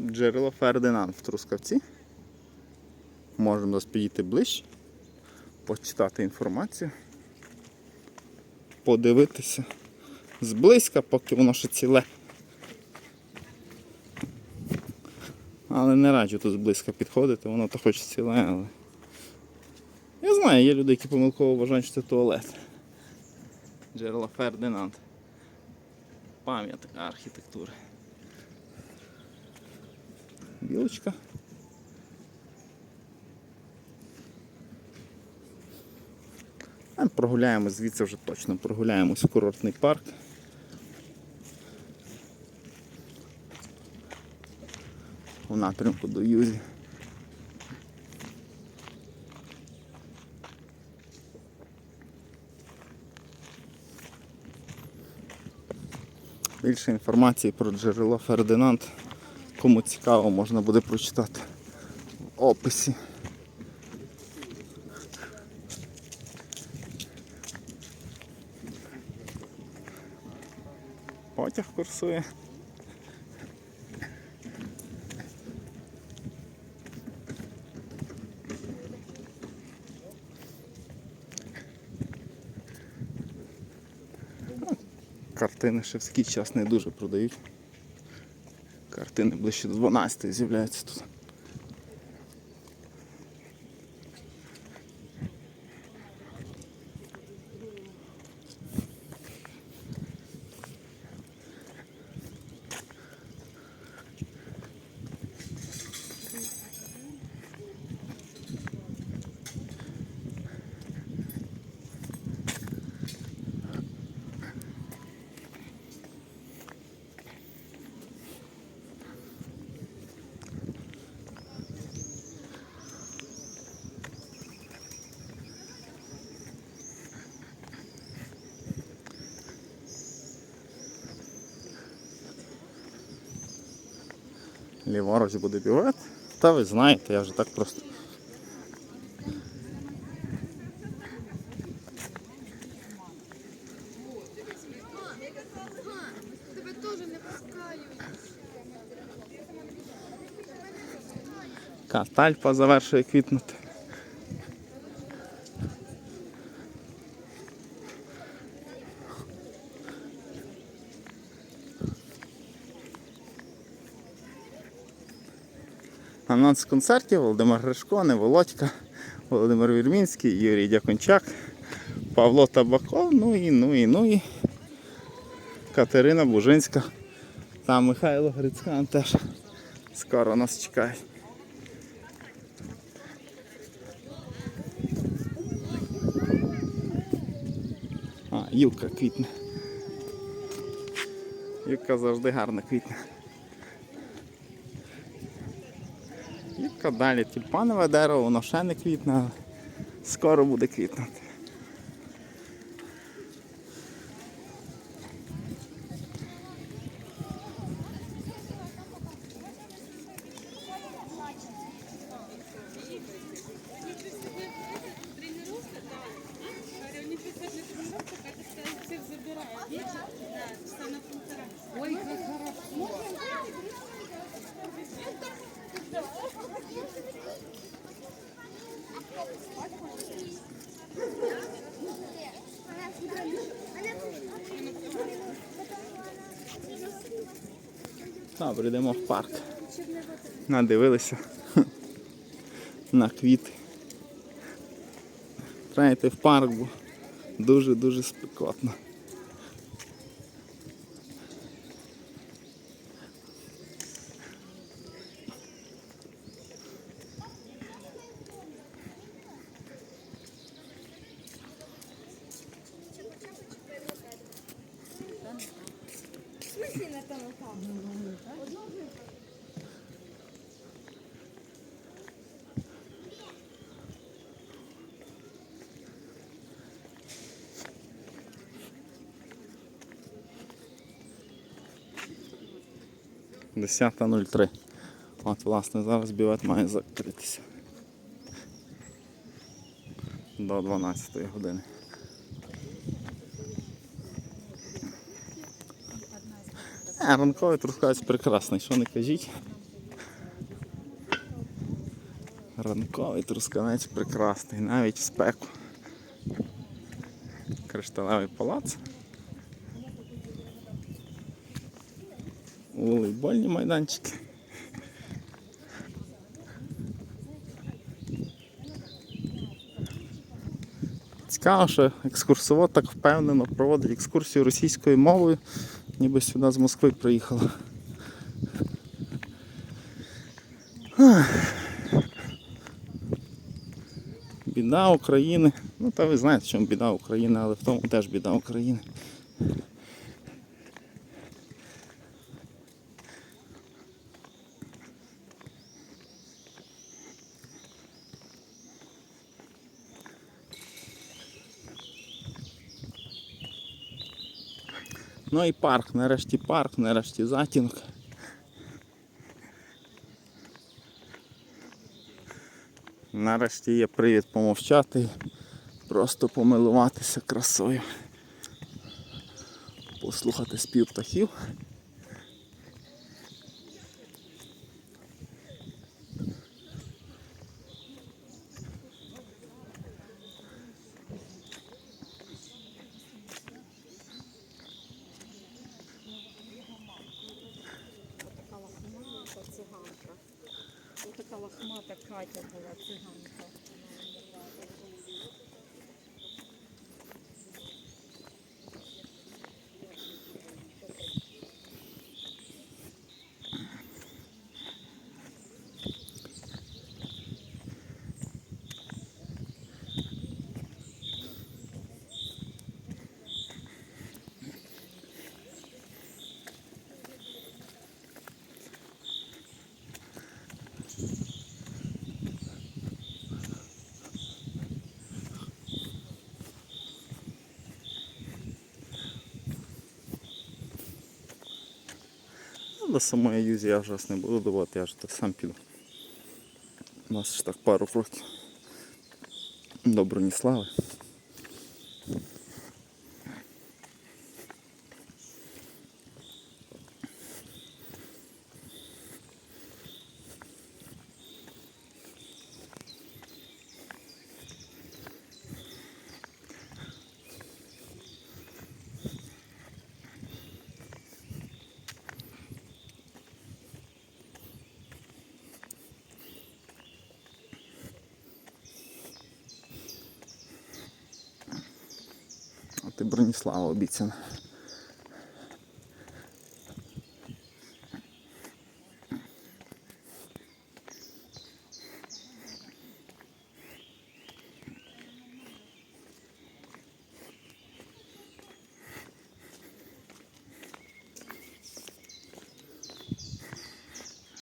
Джерело Фердинанд в Трускавці. Можемо зараз підійти ближче, почитати інформацію, подивитися зблизька, поки воно ще ціле. Але не раджу тут зблизька підходити, воно то хоч ціле, але. Я знаю, є люди, які помилково вважають, що це туалет. Джерело Фердинанд. Пам'ятка архітектури. Білочка. А прогуляємось звідси вже точно. Прогуляємось в курортний парк. У напрямку до Юзі. Більше інформації про джерело Фердинанд. Кому цікаво, можна буде прочитати в описі. Потяг курсує. Картини ще в час не дуже продають. Картини ближче до 12 з'являється тут. Ліворуч буде бювет. Та ви знаєте, я вже так просто. Катальпа завершує квітнути. Анонс концертів Володимир Гришко, не Володька, Володимир Вірмінський, Юрій Дякончак, Павло Табаков, ну і ну і ну і Катерина Бужинська та Михайло Грицькан теж скоро нас чекають. А, юбка квітне. Юбка завжди гарна квітне. Далі тюльпанове дерево, воно ще не квітне, але скоро буде квітнути. Добре, йдемо в парк. Надивилися на квіти. Треба в парк, бо дуже-дуже спекотно. Десята нуль три. От, власне, зараз бівет має закритися. До 12 години. А, ранковий трускавець прекрасний, що не кажіть. Ранковий трускавець прекрасний, навіть в спеку. Кришталевий палац. Волейбольні майданчики. Що екскурсовод так впевнено проводить екскурсію російською мовою, ніби сюди з Москви приїхала. Біда України. Ну, та ви знаєте, в чому біда України, але в тому теж біда України. Ну і парк, нарешті парк, нарешті затінок. Нарешті є привід помовчати просто помилуватися красою. Послухати спів птахів. лохмата Катя була циганка. До самої юзі я вже не буду давати, я ж так сам піду. У нас ж так пару кроків. Добро не От і Броніслава обіцяна.